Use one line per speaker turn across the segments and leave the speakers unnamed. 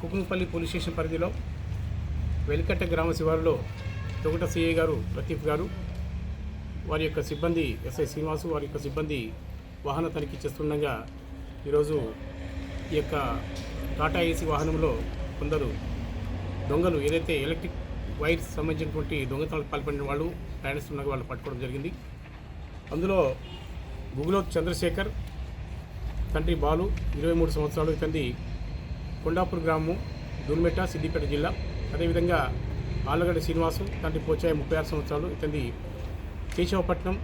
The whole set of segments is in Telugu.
కుకుమపల్లి పోలీస్ స్టేషన్ పరిధిలో వెలికట్ట గ్రామ శివారులో తొగట సిఐ గారు లతీఫ్ గారు వారి యొక్క సిబ్బంది ఎస్ఐ శ్రీనివాసు వారి యొక్క సిబ్బంది వాహన తనిఖీ చేస్తుండగా ఈరోజు ఈ యొక్క టాటా ఏసీ వాహనంలో కొందరు దొంగలు ఏదైతే ఎలక్ట్రిక్ వైర్స్ సంబంధించినటువంటి దొంగతనాలకు పాల్పడిన వాళ్ళు ప్రయాణిస్తున్న వాళ్ళు పట్టుకోవడం జరిగింది. అందులో గుగులో చంద్రశేఖర్ తండ్రి బాలు ఇరవై మూడు సంవత్సరాలు ఇతంది కొండాపూర్ గ్రామం దుర్మెట సిద్దిపేట జిల్లా. అదేవిధంగా ఆళ్ళగడ్డ శ్రీనివాసు తండ్రి పోచాయి ముప్పై ఆరు సంవత్సరాలు. ఇతంది కేశవపట్నం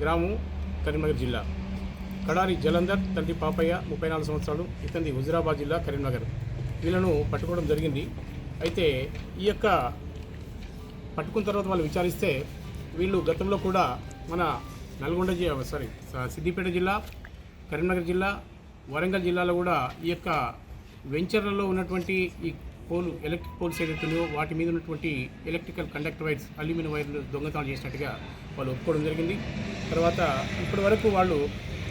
గ్రామం కరీంనగర్ జిల్లా. కడారి జలంధర్ తండ్రి పాపయ్య ముప్పై నాలుగు సంవత్సరాలు. ఇతంది హుజురాబాద్ జిల్లా కరీంనగర్. వీళ్ళను పట్టుకోవడం జరిగింది. అయితే ఈ యొక్క పట్టుకున్న తర్వాత వాళ్ళు విచారిస్తే వీళ్ళు గతంలో కూడా మన నల్గొండ జిల్లా సారీ స- సిద్దిపేట జిల్లా కరీంనగర్ జిల్లా వరంగల్ జిల్లాలో కూడా ఈ యొక్క వెంచర్లలో ఉన్నటువంటి ఈ పోలు ఎలక్ట్రిక్ పోల్స్ ఏదైతున్నాయో వాటి మీద ఉన్నటువంటి ఎలక్ట్రికల్ కండక్టర్ వైర్స్ అల్యూమినియం వైర్లు దొంగతనాలు చేసినట్టుగా వాళ్ళు ఒప్పుకోవడం జరిగింది. తర్వాత ఇప్పటి వరకు వాళ్ళు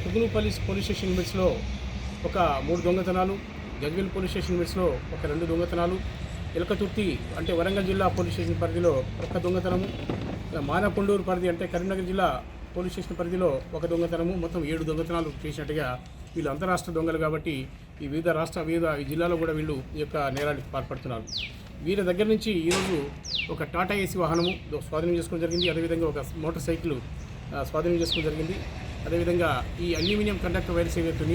కుగులుపల్లి పోలీస్ స్టేషన్ లిమిట్స్లో ఒక మూడు దొంగతనాలు గజ్వేల్ పోలీస్ స్టేషన్ లిమిట్స్లో ఒక రెండు దొంగతనాలు ఎలకతుర్తి అంటే వరంగల్ జిల్లా పోలీస్ స్టేషన్ పరిధిలో ఒక దొంగతనము మానకొండూరు పరిధి అంటే కరీంనగర్ జిల్లా పోలీస్ స్టేషన్ పరిధిలో ఒక దొంగతనము మొత్తం ఏడు దొంగతనాలు చేసినట్టుగా వీళ్ళు అంతరాష్ట్ర దొంగలు కాబట్టి ఈ వివిధ రాష్ట్ర వివిధ ఈ జిల్లాలో కూడా వీళ్ళు ఈ యొక్క నేరానికి పాల్పడుతున్నారు. వీరి దగ్గర నుంచి ఈరోజు ఒక టాటా ఏసీ వాహనము స్వాధీనం చేసుకోవడం జరిగింది. అదేవిధంగా ఒక మోటార్ సైకిల్ స్వాధీనం చేసుకోవడం జరిగింది. అదేవిధంగా ఈ అల్యూమినియం కండక్టర్ వైర్స్ ఏవైతే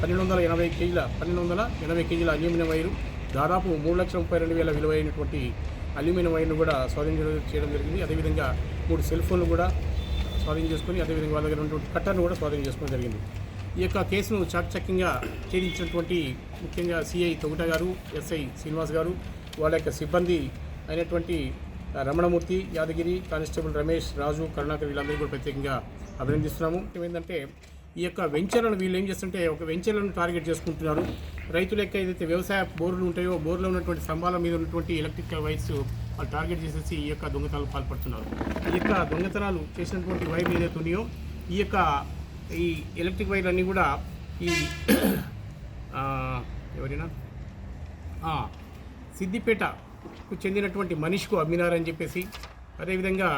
పన్నెండు వందల ఎనభై కేజీల పన్నెండు వందల ఎనభై కేజీల అల్యూమినియం వైరు దాదాపు మూడు లక్షల ముప్పై రెండు వేల విలువైనటువంటి అల్యూమినియం వైర్ను కూడా స్వాధీనం చేయడం జరిగింది. అదేవిధంగా మూడు సెల్ ఫోన్లు కూడా స్వాధీనం చేసుకొని అదేవిధంగా వాళ్ళ దగ్గర ఉన్నటువంటి కట్టర్ను కూడా స్వాధీనం చేసుకోవడం జరిగింది. ఈ యొక్క కేసును చాకచక్యంగా ఛేదించినటువంటి ముఖ్యంగా సిఐ తొగుట గారు ఎస్ఐ శ్రీనివాస్ గారు వాళ్ళ యొక్క సిబ్బంది అయినటువంటి రమణమూర్తి యాదగిరి కానిస్టేబుల్ రమేష్ రాజు కరుణాకర్ వీళ్ళందరికీ కూడా ప్రత్యేకంగా అభినందిస్తున్నాము. ఏంటంటే ఈ యొక్క వెంచర్లను వీళ్ళు ఏం చేస్తుంటే ఒక వెంచర్లను టార్గెట్ చేసుకుంటున్నారు. రైతుల యొక్క ఏదైతే వ్యవసాయ బోర్లు ఉంటాయో బోర్లో ఉన్నటువంటి స్తంభాల మీద ఉన్నటువంటి ఎలక్ట్రికల్ వైర్స్ వాళ్ళు టార్గెట్ చేసేసి ఈ యొక్క దొంగతనాలు పాల్పడుతున్నారు. ఈ యొక్క దొంగతనాలు చేసినటువంటి వైర్లు ఏదైతే ఉన్నాయో ఈ యొక్క ఈ ఎలక్ట్రిక్ వైర్లు అన్నీ కూడా ఈ ఎవరైనా? సిద్దిపేటకు చెందినటువంటి మనిషికు అమ్మినారని చెప్పేసి అదేవిధంగా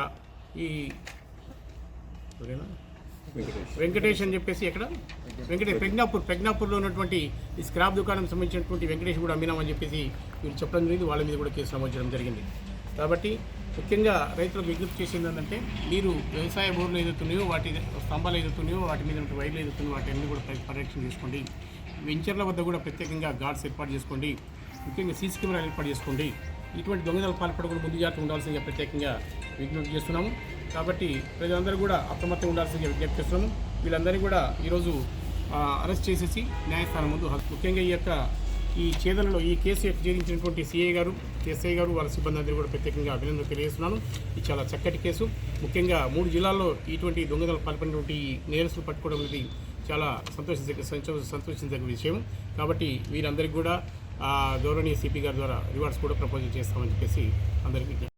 ఈ ఎవరైనా? వెంకటేష్ అని చెప్పేసి ఎక్కడ? వెంకటేష్ ప్రజ్ఞాపూర్ ప్రజ్ఞాపూర్లో ఉన్నటువంటి ఈ స్క్రాప్ దుకాణం సంబంధించినటువంటి వెంకటేష్ కూడా అమ్మినామని చెప్పేసి వీళ్ళు చెప్పడం జరిగింది. వాళ్ళ మీద కూడా కేసు నమోదు చేయడం జరిగింది. కాబట్టి ముఖ్యంగా రైతులకు విజ్ఞప్తి చేసింది ఏంటంటే మీరు వ్యవసాయ బోర్లు ఎదుగుతున్నాయో వాటి స్తంభాలు ఎదుగుతున్నాయో వాటి మీద వైర్లు ఏదైతున్నాయో వాటి అన్ని కూడా పరిరక్షణ చేసుకోండి. వెంచర్ల వద్ద కూడా ప్రత్యేకంగా గార్డ్స్ ఏర్పాటు చేసుకోండి. ముఖ్యంగా సీసీ కెమెరాలు ఏర్పాటు చేసుకోండి. ఇటువంటి దొంగతనాలు పాల్పడకుండా ముందు జాగ్రత్త ఉండాల్సిందిగా ప్రత్యేకంగా విజ్ఞప్తి చేస్తున్నాము. కాబట్టి ప్రజలందరూ కూడా అప్రమత్తంగా ఉండాల్సిందిగా విజ్ఞప్తి చేస్తున్నాము. వీళ్ళందరినీ కూడా ఈరోజు అరెస్ట్ చేసేసి న్యాయస్థానం ముందు ముఖ్యంగా ఈ యొక్క ఈ ఛేదనలో ఈ కేసు యొక్క ఛేదించినటువంటి సిఐ గారు ఎస్ఐ గారు వాళ్ళ సిబ్బంది అందరూ కూడా ప్రత్యేకంగా అభినందనలు తెలియజేస్తున్నాను. ఇది చాలా చక్కటి కేసు. ముఖ్యంగా మూడు జిల్లాల్లో ఇటువంటి దొంగతనాలు పాల్పడినటువంటి నేరస్తులు పట్టుకోవడం అనేది చాలా సంతోషించ సంతోషించదగ్గ విషయం. కాబట్టి వీరందరికీ కూడా గౌరవనీయ సిపి గారి ద్వారా రివార్డ్స్ కూడా ప్రపోజల్ చేస్తామని చెప్పేసి అందరికీ